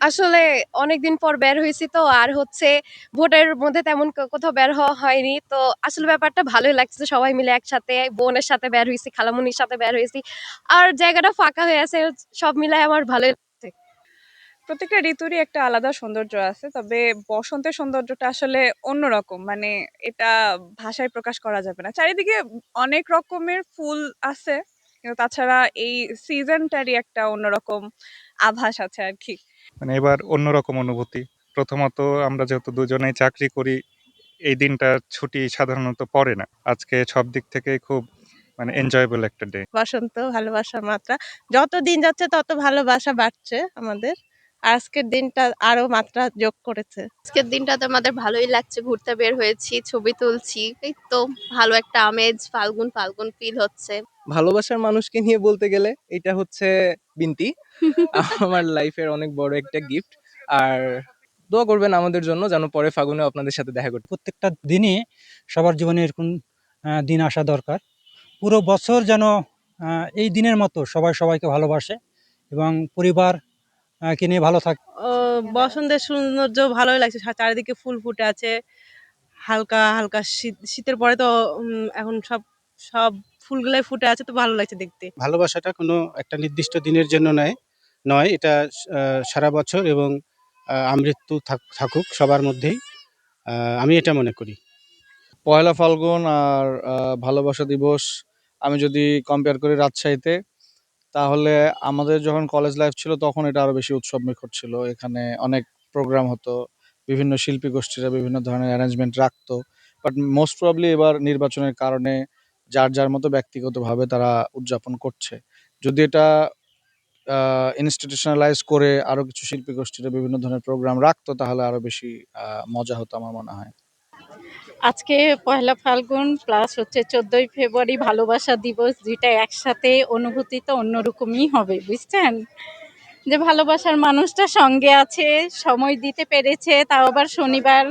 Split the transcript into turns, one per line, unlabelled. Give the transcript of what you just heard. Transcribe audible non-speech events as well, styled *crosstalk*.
আসলে অনেকদিন পর বের হয়েছি তো, আর হচ্ছে ভোটের মধ্যে তেমন কোথাও বের হওয়া হয়নি। তো আসলে ব্যাপারটা ভালোই লাগছে সবাই মিলে একসাথে, বোনের সাথে বের হয়েছি, খালামুনির সাথে বের হয়েছি। আর জায়গাটা ফাঁকা হয়ে আছে, সব মিলাই আমার ভালোই লাগছে।
প্রত্যেকটা ঋতুরই একটা আলাদা সৌন্দর্য আছে, তবে বসন্তের সৌন্দর্যটা আসলে অন্যরকম। মানে এটা ভাষায় প্রকাশ করা যাবে না। চারিদিকে অনেক রকমের ফুল আছে, কিন্তু তাছাড়া এই সিজনটারই একটা অন্যরকম আভাস আছে আর কি।
মানে এবার অন্যরকম অনুভূতি। প্রথমত আমরা যেহেতু দুজনেই চাকরি করি, এই দিনটা ছুটি সাধারণত পড়ে না। আজকে সব দিক থেকে খুব মানে এনজয়েবল একটা ডে
বসন্ত, ভালোবাসার মাত্রা। যত দিন যাচ্ছে, তত ভালোবাসা বাড়ছে আমাদের। আজকের দিনটা আরও মাত্রা যোগ করেছে।
আজকের দিনটাতে আমাদের ভালোই লাগছে ঘুরতে বের হয়েছি ছবি তুলছি এই তো ভালো একটা আমেজ ফাল্গুন ফাল্গুন ফিল হচ্ছে।
ভালোবাসার মানুষকে নিয়ে বলতে গেলে এটা হচ্ছে বিনতি। *laughs* আমার লাইফের অনেক বড় একটা গিফট আর দোয়া করবেন আমাদের জন্য যেন পরে ফাগুনে আপনাদের সাথে দেখা করতে।
প্রত্যেকটা দিনই সবার জীবনে এরকম আহ, দিন আসা দরকার। পুরো বছর যেন আহ, এই দিনের মতো সবাই সবাইকে ভালোবাসে এবং পরিবার কে নিয়ে ভালো থাকে
বসন্তের সৌন্দর্য ভালোই লাগছে। চারিদিকে ফুল ফুটে আছে। হালকা হালকা শীত শীতের পরে তো এখন সব সব ফুলগুলাই ফুটে আছে তো ভালো লাগছে দেখতে।
ভালোবাসাটা কোনো একটা নির্দিষ্ট দিনের জন্য নয় নয় এটা সারা বছর এবং আমৃত্যু থাক- থাকুক সবার মধ্যেই। আমি এটা মনে করি।
পয়লা ফাল্গুন আর ভালোবাসা দিবস আমি যদি কম্পেয়ার করি রাজশাহীতে তাহলে আমাদের যখন কলেজ লাইফ ছিল তখন এটা আরও বেশি উৎসব মুখর ছিল। এখানে অনেক প্রোগ্রাম হতো, বিভিন্ন শিল্পী গোষ্ঠীরা বিভিন্ন ধরনের অ্যারেঞ্জমেন্ট রাখতো। বাট মোস্ট প্রবলি এবার নির্বাচনের কারণে যার যার মতো ব্যক্তিগতভাবে তারা উদযাপন করছে। যদি এটা ইনস্টিটিউশনালাইজ করে আরও কিছু শিল্পী গোষ্ঠীরা বিভিন্ন ধরনের প্রোগ্রাম রাখতো তাহলে আরও বেশি মজা হতো আমার মনে হয়।
আজকে পয়লা ফাল্গুন প্লাস হচ্ছে চোদ্দোই ফেব্রুয়ারি ভালোবাসা দিবস, যেটা একসাথে অনুভূতি তো অন্যরকমই হবে, বুঝছেন? যে ভালোবাসার মানুষটা সঙ্গে আছে, সময় দিতে পেরেছে, তাও আবার শনিবার।